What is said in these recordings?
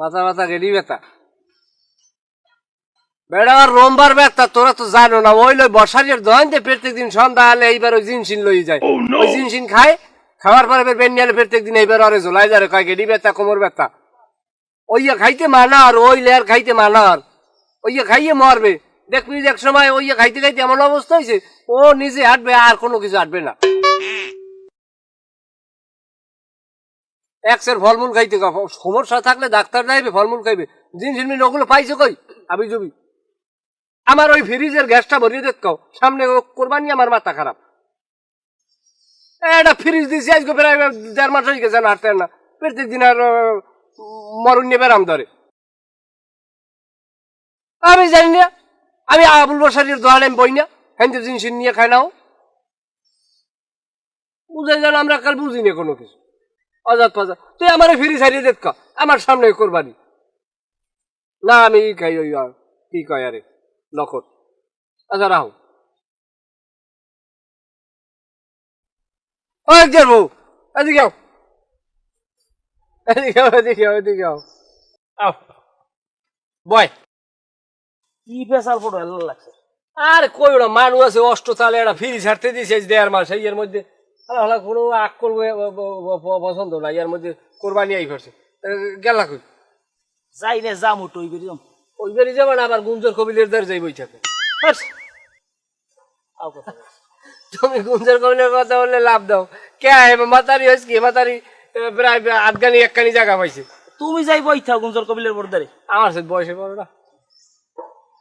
মাথা মাথা গেডি ব্যথা। বেড়া আর রোমবার ব্যথা তোরা তো জানো না ওই লই বর্ষারের দোকান দিয়ে প্রত্যেক দিন সন্ধ্যা হলে এইবার ওই জিনসিন লই যায়। ওই জিনসিন খায় খাওয়ার পরে এবার বেনিয়ালে প্রত্যেক দিন এইবার আরে ঝোলাই যারে কয় গেডি ব্যথা কোমর ব্যথা। ওইয়া খাইতে মানা আর ওই লেয়ার খাইতে মানা আর। ওইয়া খাইয়ে মরবে। দেখবি এক সময় ওইয়া খাইতে খাইতে এমন অবস্থা হয়েছে ও নিজে হাঁটবে আর কোনো কিছু হাঁটবে না। একসের ফলমূল খাইতে সমস্যা থাকলে ডাক্তার যাইবে ফলমূল খাইবে। জিনিস জিনিস ওগুলো পাইছে কই? আবি জবি আমার ওই ফ্রিজের গ্যাসটা ভরিয়ে দেখো সামনে কোরবানি, আমার মাথা খারাপ। এটা ফ্রিজ দিছি, আজকে প্রায় দেড় মাস হয়ে গেছে, হাঁটতে না। প্রত্যেক দিন আর মরণ নিয়ে বেড়াম ধরে। আমি জানি না। আমি আবুল বসারির দোয়াল আমি বই না। হ্যান্ডের জিনিস নিয়ে খাই নাও। বুঝাই জানো আমরা কাল বুঝি না কোনো কিছু। অজাত পাজাত। তুই আমার ফিরি সারিয়ে দেখ আমার সামনে কোরবানি। না, আমি খাই ওই কি কয় আরে লকট আচ্ছা রাহো। একজন বউ। এদিকে আও। এদিকে আও এদিকে আও এদিকে আও। বয়। কি পেশাল ফটো লাগছে। আর কই ওটা মানুষ আছে, অষ্ট তালে একটা ফ্রি ছাড়তে দিয়েছে দেড় মাস, এই এর মধ্যে। হালা কোনো আগ করব পছন্দ না এর মধ্যে কোরবানি আই ফেরছে। গেলা কই? যাই রে যাম উঠো ওই বেরিয়ে ওই বেরি যাবে না আবার গুঞ্জর কবিলের দ্বার যাই বই থাকে আও কথা তুমি গুঞ্জর কবিলের কথা বললে লাভ দাও। কে মাতারি হয়েছে কি? মাতারি প্রায় আধগানি একখানি জায়গা পাইছে। তুমি যাই বই থাও গুঞ্জর কবিলের বর্দারে আমার সাথে বয়সে বড় না।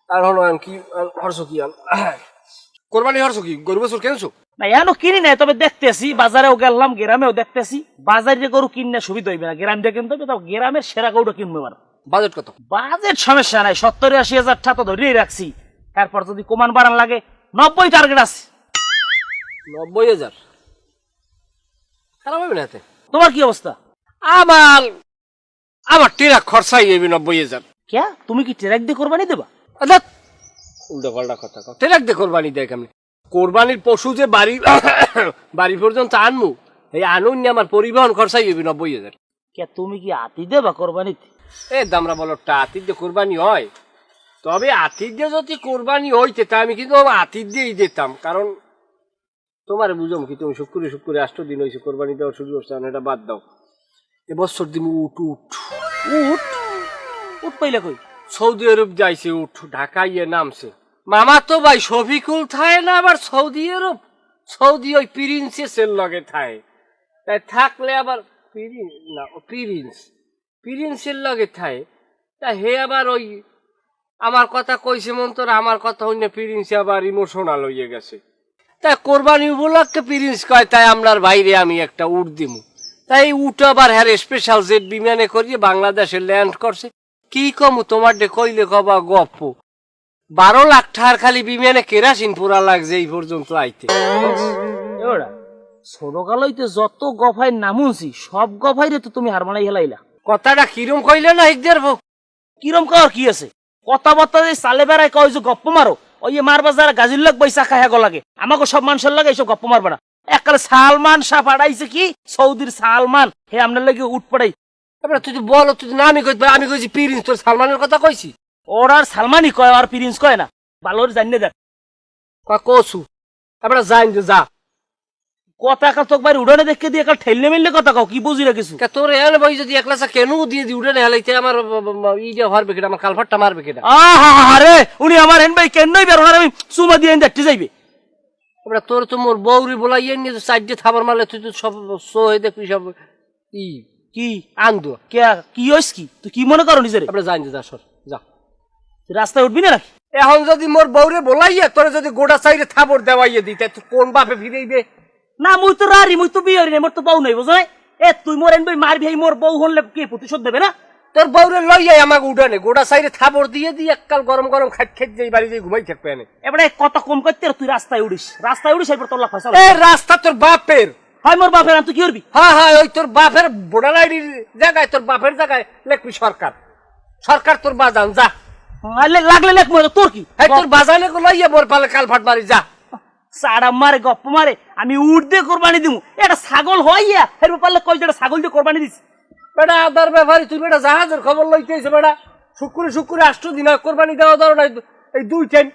আর হলো কি আন, কি কোরবানি হরছো কি? গরু বছর কেনছো? না এনো কিনি নাই তবে দেখতেছি বাজারেও গেলাম গ্রামেও দেখতেছি। বাজারে গরু কিনে সুবিধা হইবে না গ্রাম দিয়ে কিনতে হবে তাও গ্রামের সেরা গরুটা কিনবো এবার। বাজেট কত? বাজেট সমস্যা নাই সত্তর আশি হাজার টাকা তো ধরেই রাখছি। তারপর যদি কমান বাড়ান লাগে নব্বই টার্গেট আছে। নব্বই হাজার? খারাপ হবে না এতে তোমার কি অবস্থা? আমার। আমার টেরা খরচাই এবি নব্বই হাজার। কে তুমি কি ট্রেক দিয়ে কোরবানি দেবা? আচ্ছা উল্টো পাল্টা কথা টেরাক দে কোরবানি দেখ আমি কোরবানির পশু যে বাড়ি বাড়ি পর্যন্ত আনমু এই আনুন আমার পরিবহন খরচাই এবি নব্বই হাজার। কে তুমি কি আতি দেবা কোরবানিতে? এ দামরা বলো আতির দিয়ে কোরবানি হয়? তবে আতির দিয়ে যদি কোরবানি হইতে তা আমি কিন্তু আতির দিয়েই যেতাম কারণ তোমার বুঝম কি তুমি শুক্রে শুক্রে আষ্ট দিন হয়েছে কোরবানি দেওয়ার সুযোগ হচ্ছে এটা বাদ দাও। এবছর দিন উঠ উঠ উঠ উঠ পাইলা কই? সৌদি আরব যাইছে উঠ ঢাকা ইয়ে নামছে। মামা তো ভাই শফিকুল থায় না, আবার সৌদি আরব? সৌদি ওই প্রিন্সেসের লগে থায়। তাই থাকলে আবার প্রিন্স, না প্রিন্স, প্রিন্সের লগে থায়। তা হে আবার ওই, আমার কথা কইছে মন তোর, আমার কথা অন্য প্রিন্স আবার ইমোশনাল হইয়ে গেছে। তাই কোরবানি উপলক্ষে প্রিন্স কয়, তাই আমরার বাইরে আমি একটা উট দিমু। তাই উট আবার হ্যার স্পেশাল জেট বিমানে করিয়ে বাংলাদেশে ল্যান্ড করছে। কি কমু তোমার ডে কইলে কবা গপ্প। বারো লাখ টাকার খালি বিমানে কেরাসিন পুরা লাগছে এই পর্যন্ত আইতে? কালইতে যত গফাই নামুনছি সব গফাইরে তো তুমি হারমানাই হেলাইলা। কথাটা কিরম কইলে না হিকদের বউ? কিরম কর কি আছে? কথাবার্তা যে চালে বেড়ায় কয় যে গপ্প মারো ওই যে মারবা যারা গাজির লোক বৈশা খায় লাগে। আমাকে সব মানুষের লাগে এইসব গপ্প মারবা না। এককালে সালমান শাহ পাঠাইছে কি? সৌদির সালমান হে আপনার লাগে উঠ পড়াই। এবার তুই তো বলো তুই তো না আমি কই আমি কইছি প্রিন্স তোর সালমানের কথা কইছি। ওর আর সালমানই কয় আর প্রিন্স কয় না? ভালোর জানিয়ে দেখ। কসু এবার যাইন যে কথা কাল তোক বাইরে উড়ানে দেখে দিয়ে কাল ঠেললে মিললে কথা কও কি বুঝি কিছু? তোর এনে বই যদি একলা চা কেন দিয়ে দি উঠে না হেলাইতে আমার ই যে হরবে কেটা আমার কালফাটটা মারবে কেটা আহা রে উনি আমার হেন ভাই কেনই বের হনার আমি চুমা দিয়ে দেখতে যাইবে। এবার তোর তো মোর বউরি বলাইয়ে নিয়ে সাইডে থাবার মারলে তুই তো সব সো হয়ে দেখবি সব ই। কি? আন্দো। কে কি হইস কি? তুই কি মনে করো নিজের? এবার যাইন যে যা সর যা। রাস্তায় উঠবি না নাকি? এখন যদি মোর বউরে বলাইয়া তোরে যদি গোটা সাইডে থাবর দেওয়াইয়ে তুই কোন বাপে ফিরেইবে? না মুই তো রারি মুই তো বিয়ে হরি নাই মোর তো বউ নাই বুঝো এ তুই মোর এন ভাই মারবি মোর বউ হনলে কি প্রতিশোধ দেবে না? তোর বউরে লইয়া আমাকে উঠানে গোটা সাইডে থাবর দিয়ে দিয়ে এককাল গরম গরম খাট খেত যাই বাড়ি যাই ঘুমাই থাকবে এনে। এবারে কত কম করতে তুই রাস্তায় উড়িস। রাস্তায় উড়িস এরপর তোর পয়সা এ রাস্তা তোর বাপের। হয় মোর বাপের তুই কি করবি? হ্যাঁ হ্যাঁ ওই তোর বাপের আইডির জায়গায় তোর বাপের জায়গায় লেখবি সরকার। সরকার তোর বাজান যা। লাগলে লেখ মরে তোর কি? তোর বাজানে কো লইয়া মোর পালে কাল ফাট মারি যা। সাড়া মারে গপ্প মারে আমি উঠ দিয়ে কোরবানি দিমু। এটা ছাগল হইয়া এর পারলে কই যেটা ছাগল দিয়ে কোরবানি দিস বেটা আদার ব্যাপারে তুই বেটা জাহাজের খবর লইতেছে বেটা। শুক্রে শুক্রে আষ্ট দিন কোরবানি দেওয়া ধরো নাই এই দুই টাইম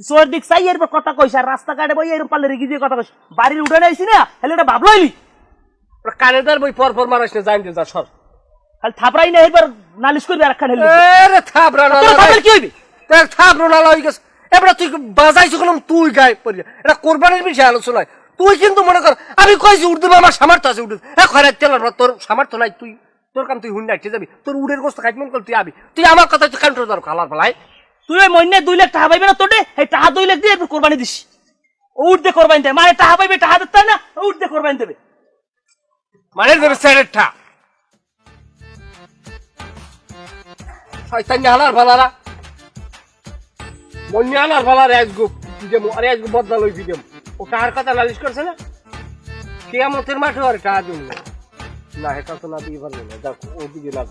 সোর দিক চাই এরপর কথা কইস আর রাস্তা কাটে বই এরকম পাল্লে রেখে দিয়ে কথা কইস। বাড়ির উঠে আইসি না হেলে এটা ভাবলাইলি কানেদার বই পর পর মারাস না জানতে যা সর। খালি থাপড়াই না এবার নালিশ করবি আর একখান এরে থাবরা না কি হইবে? থাবরা না লই গেছে। এবার তুই বাজাইছ কলম তুই গায়ে পড়ি এটা কোরবানির বিষয়ে আলোচনায় তুই কিন্তু মনে কর আমি কইছি আমার সামর্থ্য আছে খরাই তেলার তোর সামর্থ্য নাই তুই তোর কাম তুই হুন্ডা ঠিক যাবি। তোর উড়ের গোস্ত খাইমন কর তুই আবি। তুই আমার কথা তুই কাউন্টার দর খালার ফলাই তুই ওই মইনে দুই লাখ টাকা পাইবে না তোটে এই টাকা দুই লাখ দিয়ে কোরবানি দিস। ও উঠতে কোরবানি দেবে মানে টাকা পাইবে টাকা দিতে না? ও উঠতে কোরবানি দেবে। মানে দেবে স্যারেরটা। শয়তান হালার ফালারা মন্য হালার ফালার আজগু দিদেম আজগু বদলা লই দিদেম ও কার কথা লালিশ করছে না? কেয়ামতের মাঠে আর দিন না হেটা তো না দিয়ে পারবে না দেখ ওদিকে না